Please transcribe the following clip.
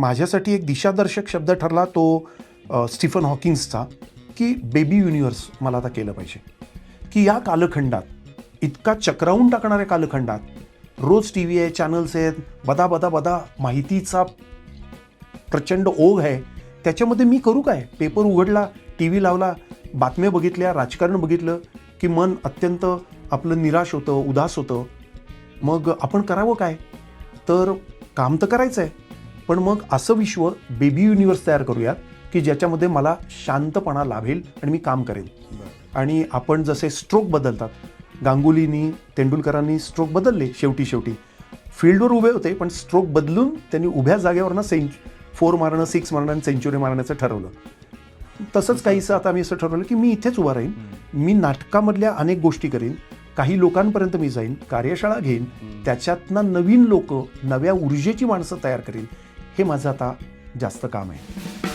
माझ्यासाठी एक दिशादर्शक शब्द ठरला तो स्टीफन हॉकिन्सचा की बेबी युनिव्हर्स मला आता केलं पाहिजे. की या कालखंडात इतका चक्रावून टाकणाऱ्या कालखंडात रोज टी व्ही आहे चॅनल्स आहेत बदा बदा बदा माहितीचा प्रचंड ओघ आहे त्याच्यामध्ये मी करू काय? पेपर उघडला टी व्ही लावला बातम्या बघितल्या राजकारण बघितलं की मन अत्यंत आपलं निराश होतं उदास होतं. मग आपण करावं काय? तर काम तर करायचं आहे पण मग असं विश्व बेबी युनिव्हर्स तयार करूयात की ज्याच्यामध्ये मला शांतपणा लाभेल आणि मी काम करेन. आणि आपण जसे स्ट्रोक बदलतात गांगुलीनी तेंडुलकरांनी स्ट्रोक बदलले शेवटी शेवटी. फील्डवर उभे होते पण स्ट्रोक बदलून त्यांनी उभ्या जागेवरनं सेंच फोर मारणं सिक्स मारणं आणि सेंचुरी मारण्याचं ठरवलं. तसंच काहीसं आता मी असं ठरवलं की मी इथेच उभा राहीन. मी नाटकामधल्या अनेक गोष्टी करीन. काही लोकांपर्यंत मी जाईन कार्यशाळा घेईन. त्याच्यातनं नवीन लोक नव्या ऊर्जेची माणसं तयार करीन. हे माझं आता जास्त काम आहे.